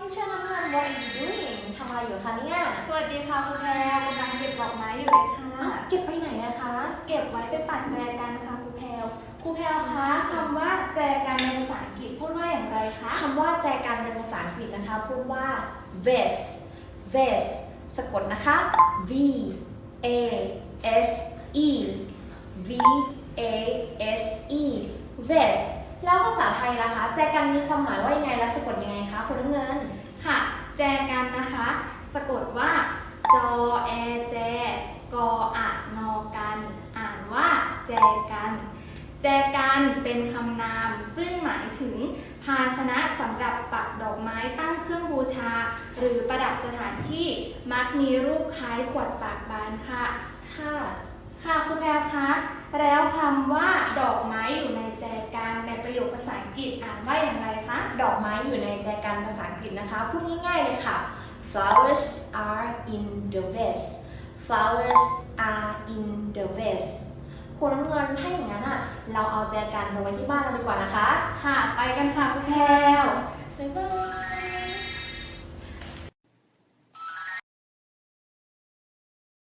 teacher น้ำเงิน what are you doing ทำอะไรอยู่คะเนี่ยสวัสดีค่ะครูแพรวกำลังเก็บดอกไม้อยู่เลยค่ะ อ้าวเก็บไปไหนอะคะเก็บไว้ไปปัดแจกันค่ะครูแพรวครูแพรวคะคำว่าแจกันในภาษาอังกฤษพูดว่าอย่างไรคะคำว่าแจกันเป็นภาษาอังกฤษนะคะพูดว่า vase vase สะกดนะคะ v a s e v a s e vase แล้วภาษาไทยล่ะคะ แจกันมีความหมายว่ายังไงและสะกดยังไงคะคุณน้ำเงินค่ะ แจกันนะคะ สะกดว่า จอแอแจ กออะนอกัน อ่านว่า แจกัน แจกันเป็นคำนาม ซึ่งหมายถึง ภาชนะสำหรับปักดอกไม้ตั้งเครื่องบูชา หรือประดับสถานที่มักมีรูปคล้ายขวดปากบานค่ะ ค่ะ ค่ะคุณแพรคะแล้วคำว่า ดอกไม้อยู่ในแจ ดอกไม้อยู่ในแจกันภาษาอังกฤษนะคะ พูดง่ายๆเลยค่ะ flowers are in the vase flowers are in the vase คุณน้ำเงินถ้าอย่างนั้นอะ เราเอาแจกันมาไว้ที่บ้านเราดีกว่านะคะ ค่ะ ไปกันค่ะคุณแพรวบ๊ายบาย